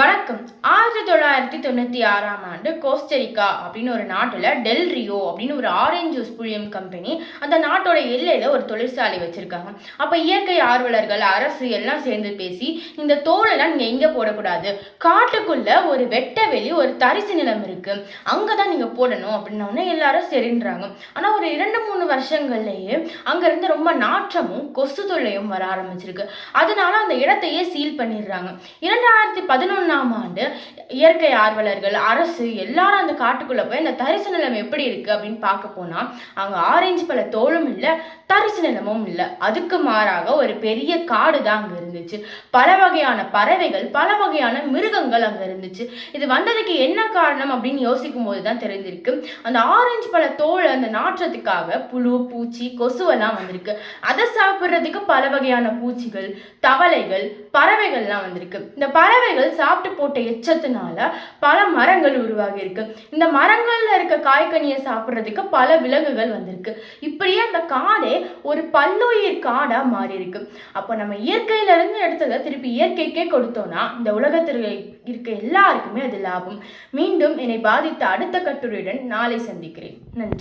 வணக்கம். ஆயிரத்தி தொள்ளாயிரத்தி தொண்ணூற்றி ஆறாம் ஆண்டு கோஸ்டரிக்கா அப்படின்னு ஒரு நாட்டில் டெல் ரியோ அப்படின்னு ஒரு ஆரஞ்சு ஜூஸ் புளியம் கம்பெனி அந்த நாட்டோட எல்லையில் ஒரு தொழிற்சாலை வச்சுருக்காங்க. அப்போ இயற்கை ஆர்வலர்கள் அரசு எல்லாம் சேர்ந்து பேசி இந்த தோலெல்லாம் நீங்கள் எங்கே போடக்கூடாது? காட்டுக்குள்ளே ஒரு வெட்ட வெளி ஒரு தரிசு நிலம் இருக்குது அங்கே தான் நீங்கள் போடணும் அப்படின்னோடனே எல்லாரும் சரின்றாங்க ஆனால் ஒரு இரண்டு மூணு வருஷங்கள்லேயே அங்கேருந்து ரொம்ப நாற்றமும் கொசு தொல்லையும் வர ஆரம்பிச்சிருக்கு. அதனால அந்த இடத்தையே சீல் பண்ணிடுறாங்க. இரண்டாயிரத்தி பதினொன்று பதினொன்றாம் ஆண்டு இயற்கை ஆர்வலர்கள் அரசு எல்லாரும் அந்த காட்டுக்குள்ளே போய் அந்த தரிசு நிலம் எப்படி இருக்கு அப்படின்னு பார்க்க போனால் அங்கே ஆரஞ்சு பழ தோளும் இல்லை தரிசு நிலமும் இல்லை. அதுக்கு மாறாக ஒரு பெரிய காடு தான் அங்கே இருந்துச்சு. பல வகையான பறவைகள் பல வகையான மிருகங்கள் அங்கே இருந்துச்சு. இது வந்ததுக்கு என்ன காரணம் அப்படின்னு யோசிக்கும் போது தான் தெரிஞ்சிருக்கு. அந்த ஆரஞ்சு பழ தோல் அந்த நாற்றத்துக்காக புழு பூச்சி கொசுவெல்லாம் வந்திருக்கு. அதை சாப்பிட்றதுக்கு பல வகையான பூச்சிகள் தவளைகள் பறவைகள்லாம் வந்திருக்கு. இந்த பறவைகள் சாப்பிட்டு போட்ட எச்சத்தினால பல மரங்கள் உருவாகி இருக்கு இந்த மரங்கள்ல இருக்க காய்கனியை சாப்பிட்றதுக்கு பல விலங்குகள் வந்திருக்கு. இப்படியே அந்த காடே ஒரு பல்லுயிர் காடாக மாறி இருக்கு. அப்போ நம்ம இயற்கையில இருந்து எடுத்ததை திருப்பி இயற்கைக்கே கொடுத்தோம்னா இந்த உலகத்தில் இருக்க எல்லாருக்குமே அது லாபம். மீண்டும் என்னை பாதித்த அடுத்த கட்டுரையுடன் நாளை சந்திக்கிறேன். நன்றி.